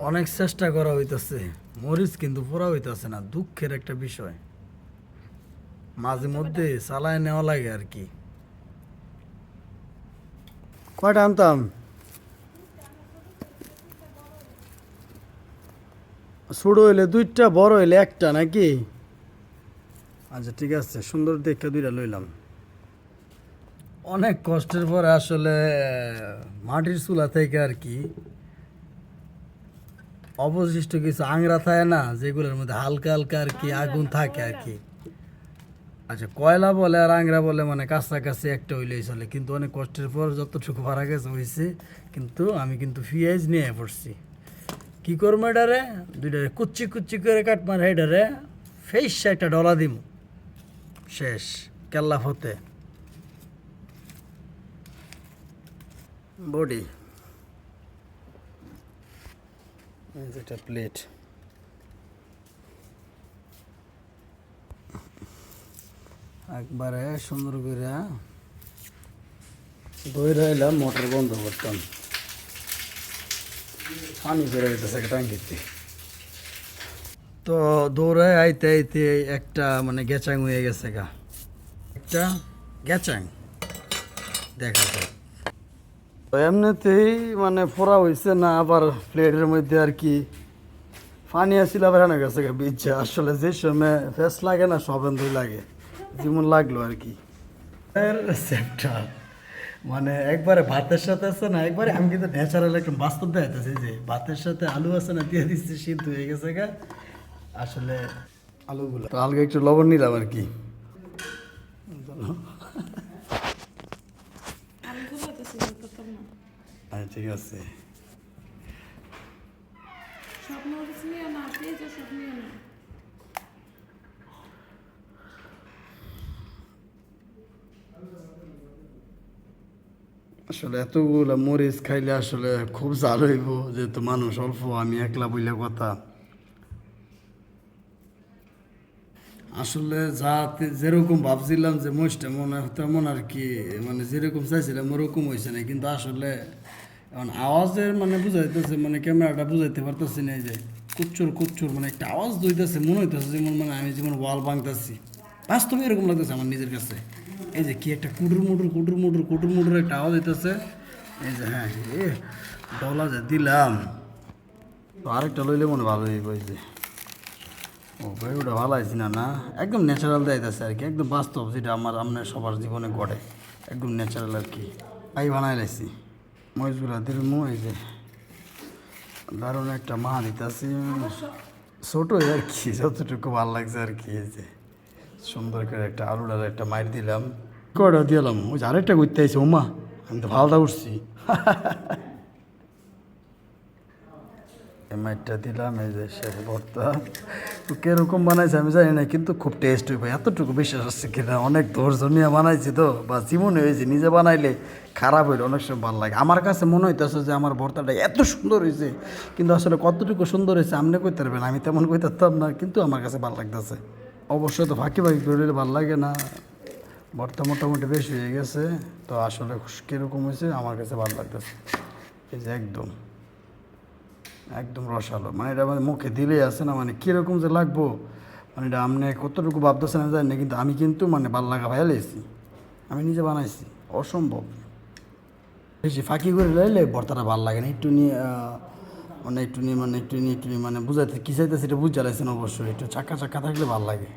অনেক চেষ্টা করা হইতাছে, মরিচ কিন্তু পুরা হইতেছে না, দুঃখের একটা বিষয়। মাঝে মধ্যে চালায় নেওয়া লাগে আর কি। কয়টা আনতাম? ছোট হইলে দুইটা, বড় হইলে একটা নাকি? আচ্ছা ঠিক আছে, সুন্দর দেখে দুইটা লইলাম। অনেক কষ্টের পরে আসলে, মাটির চুলা থেকে আর কি অবশিষ্ট কিছু আংরা থাকে না, যেগুলোর মধ্যে হালকা হালকা আর কি আগুন থাকে আর কি। আচ্ছা কয়লা বলে আর আংরা বলে মানে কাছাকাছি একটা হইলেই চলে, কিন্তু অনেক কষ্টের পর যতটুকু ভাড়া গেছে হয়েছে কিন্তু আমি কিন্তু পিঁয়াজ নিয়ে পড়ছি। কি করব এটারে? দুইটারে কুচ্চি কুচ্চি করে কাট মারে এটারে ফেস একটা ডলা দিম। শেষ কেল্লা ফতে বডি। এটা প্লেট একবারে সুন্দর করে দই রইলাম মোটর বন্ধ করতাম। পানি বেরো যেতেছে ট্যাঙ্কিতে তো দৌড়ে আইতে আইতে একটা মানে গেচাং হয়ে গেছে গা। একটা গেচাং। দেখা তো এমনিতেই মানে ফোড়া হয়েছে না আবার প্লেটের মধ্যে আর কি পানি আসছিল আবার এনে গেছে বিচ্ছে আসলে যে সময় ফেস লাগে না সব এন্দই লাগে। যেমন লাগল আর কি। মানে একবারে ভাতের সাথে আছে না একবারে আমি কিন্তু ন্যাচারাল একটু বাস্তব দেখাইতেছি যে ভাতের সাথে আলু আছে না দিয়ে দিচ্ছি সিদ্ধ হয়ে গেছে গা। আসলে আলুগুলো। তো আলগে একটু লবণ নিলাম আর কি আমি খুব হইতেছি করতাম না আচ্ছা ঠিক আছে। স্বপ্ন নিয়ে না পেয়েছে স্বপ্ন নিয়ে না। আসলে এতগুলো মরিচ খাইলে আসলে খুব জাল হইব যেহেতু মানুষ অল্প আমি একলা বইলে কথা। আসলে যা যেরকম ভাবছিলাম যে মরিচটা মনে হয় তেমন আর কি মানে যেরকম চাইছিলাম ওরকম হয়েছে না কিন্তু আসলে এখন আওয়াজের মানে বুঝাইতেছে মানে ক্যামেরাটা বুঝাইতে পারতেছি না এই যে কুচ্চুর কুচ্চুর মানে একটা আওয়াজ দইতেছে মনে হইতেছে যেমন মানে আমি যেমন ওয়াল ভাঙতেছি। বাস্তবে এরকম লাগতেছে আমার নিজের কাছে। এই যে কি একটা কুটুর মুটুর কুটুর মুটুর কুটুর মুটুর একটা আওয়াজ হইতেছে। এই যে হ্যাঁ ডলা যে দিলাম। তো আরেকটা লইলে মনে ভালো হইব এই যে। ও ভাই, ওটা ভালো আছি না না? একদম ন্যাচারাল দেখাইতেছে আর কি, একদম বাস্তব যেটা আমার আপনার সবার জীবনে ঘটে। একদম ন্যাচারাল আর কি। তাই বানাই লাইছি। দিলমু এই যে দারুণ একটা মা দিতেছি। ছোটোই আর কি, যতটুকু ভালো লাগছে আর কি যে সুন্দর করে একটা আলুটার একটা মাইর দিলাম। কয়টা দিলাম। ওই আরেকটা ঘুরতে আইছে ওমা আমি তো ভালোটা উঠছি এই মাইরটা দিলাম, এই যে শেষ ভর্তা। কীরকম বানাইছে আমি জানি না, কিন্তু খুব টেস্ট হইবে। এতটুকু বিশ্বাস আসছে কিনা? অনেক ধৈর্য নিয়ে বানাইছি তো। বা জীবনে হয়েছে নিজে বানাইলে খারাপ হইলে, অনেক সময় ভালো লাগে। আমার কাছে মনে হইতেছে যে আমার ভর্তাটা এত সুন্দর হয়েছে কিন্তু আসলে কতটুকু সুন্দর হয়েছে আপনি কইতে পারবেন আমি তেমন কইতে পারতাম না, কিন্তু আমার কাছে ভালো লাগতেছে। অবশ্যই তো ফাঁকি ফাঁকি করলে ভালো লাগে না। ভর্তা মোটামুটি বেশি হয়ে গেছে, তো আসলে কীরকম হয়েছে আমার কাছে ভালো লাগতেছে। এই যে একদম একদম রসালো। মানে এটা মানে মুখে দিলেই আছে না মানে কীরকম যে লাগবো মানে এটা আপনি কতটুকু ভাবতেছেন জানি না, কিন্তু আমি কিন্তু মানে ভালো লাগা ভাইয়া লেছি আমি নিজে বানাইছি, অসম্ভব। বেশি ফাঁকি করে লাইলে ভর্তাটা ভালো লাগে না। একটু নিয়ে মানে একটু নিয়ে মানে একটু নিয়ে একটু নিয়ে মানে বুঝাইতে কী চাইতে সেটা বুঝতে লাইছেন অবশ্যই। একটু চাকা চাকা থাকলে ভালো লাগে।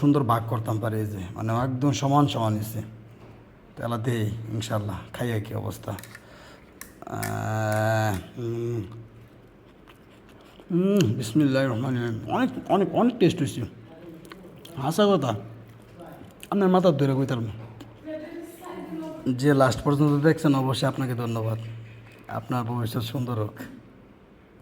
সুন্দর ভাগ করতাম পারে যে মানে একদম সমান সমান তাহলে দেই ইনশাল্লাহ খাইয়া কি অবস্থা? বিসমিল্লাহ রহমান অনেক অনেক অনেক টেস্ট হয়েছে হাসা কথা, আপনার মাথার ধরে কইতাম যে লাস্ট পর্যন্ত দেখছেন অবশ্যই আপনাকে ধন্যবাদ। আপনার ভবিষ্যৎ সুন্দর হোক।